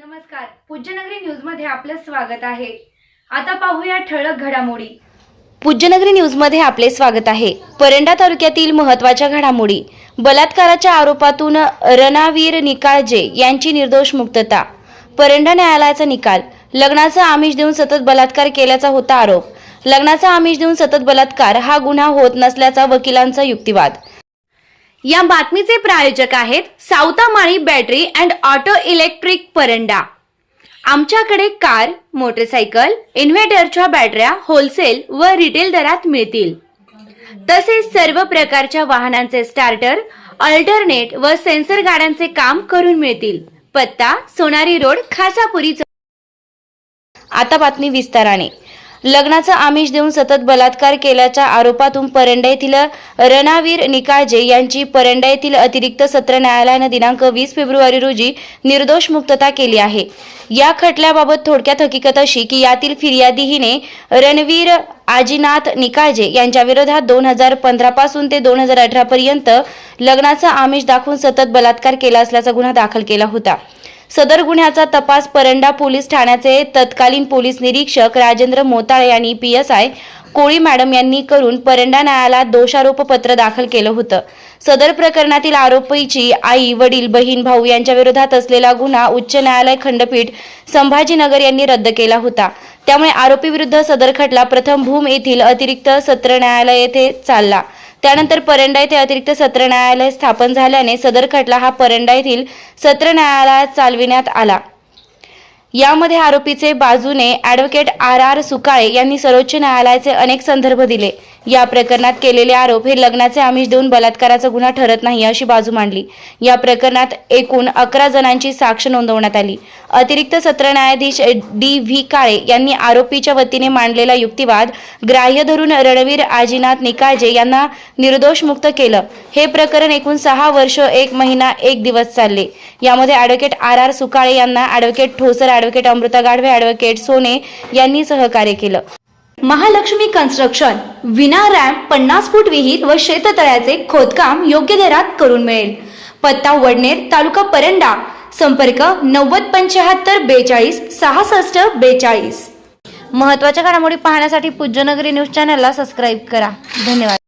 नमस्कार. पूज्यनगरी न्यूजमध्ये आपलं स्वागत आहे. आता पाहूया ठळक घडामोडी. पूज्यनगरी न्यूजमध्ये आपले स्वागत आहे. परंडा तालुक्यातील महत्त्वाच्या घडामोडी. बलात्काराच्या आरोपातून रणावीर निकाळजे यांची निर्दोष मुक्तता. परंडा न्यायालयाचा निकाल. लग्नाचा आमिष देऊन सतत बलात्कार केल्याचा होता आरोप. लग्नाचा आमिष देऊन सतत बलात्कार हा गुन्हा होत नसल्याचा वकिलांचा युक्तिवाद. या बातमीचे प्रायोजक आहेत Savatamali battery and auto electric Paranda. आमच्याकडे कार मोटरसायकल इन्व्हर्टरच्या बॅटऱ्या होलसेल व रिटेल दरात मिळतील. तसेच सर्व प्रकारच्या वाहनांचे स्टार्टर अल्टरनेट व सेन्सर गाड्यांचे काम करून मिळतील. पत्ता सोनारी रोड खासापुरी आता बातमी विस्ताराने. लग्नाचा आमिष देऊन सतत बलात्कार केल्याच्या आरोपातून परंडा येथील रणावीर निकाळजे यांची परंडा येथील अतिरिक्त सत्र न्यायालयानं दिनांक वीस फेब्रुवारी रोजी निर्दोष मुक्तता केली आहे. या खटल्याबाबत थोडक्यात हकीकत अशी की यातील फिर्यादी हिने रणवीर आजीनाथ निकाळजे यांच्या विरोधात दोन हजार पंधरा पासून ते दोन हजार अठरा पर्यंत लग्नाचा आमिष दाखवून सतत बलात्कार केला असल्याचा गुन्हा दाखल केला होता. सदर गुन्ह्याचा तपास परंडा पोलीस ठाण्याचे तत्कालीन पोलीस निरीक्षक राजेंद्र मोताळे यांनी P S I Koli madam यांनी करून परंडा न्यायालयात दोषारोपपत्र दाखल केलं होतं. सदर प्रकरणातील आरोपीची आई वडील बहीण भाऊ यांच्या विरोधात असलेला गुन्हा उच्च न्यायालय खंडपीठ संभाजीनगर यांनी रद्द केला होता. त्यामुळे आरोपीविरुद्ध सदर खटला प्रथम भूम येथील अतिरिक्त सत्र न्यायालय येथे चालला. त्यानंतर परंडा येथे अतिरिक्त सत्र न्यायालय स्थापन झाल्याने सदर खटला हा परंडा येथील सत्र न्यायालयात चालविण्यात आला. यामध्ये आरोपीचे बाजूने ॲडव्होकेट आर आर सुकाळे यांनी सर्वोच्च न्यायालयाचे अनेक संदर्भ दिले. या प्रकरणात केलेले आरोप हे लग्नाचे आमिष देऊन बलात्काराचा गुन्हा ठरत नाही अशी बाजू मांडली. या प्रकरणात एकूण अकरा जणांची साक्ष नोंदवण्यात आली. अतिरिक्त सत्र न्यायाधीश डी व्ही काळे यांनी आरोपीच्या वतीने मांडलेला युक्तिवाद ग्राह्य धरून रणवीर आजीनाथ निकाळजे यांना निर्दोष मुक्त केलं. हे प्रकरण एकूण सहा वर्ष एक महिना एक दिवस चालले. यामध्ये ॲडव्होकेट आर आर सुकाळे यांना advocate Thosar advocate Amruta Gadhave advocate Sone यांनी सहकार्य केलं. महालक्ष्मी कन्स्ट्रक्शन विना रॅम्प पन्नास फूट विहीर व शेततळ्याचे खोदकाम योग्य दरात करून मिळेल. पत्ता वडनेर तालुका परंडा. संपर्क नव्वद पंच्याहत्तर बेचाळीस सहासष्ट बेचाळीस. महत्त्वाच्या घडामोडी पाहण्यासाठी पूज्यनगरी न्यूज चॅनलला सबस्क्राईब करा. धन्यवाद.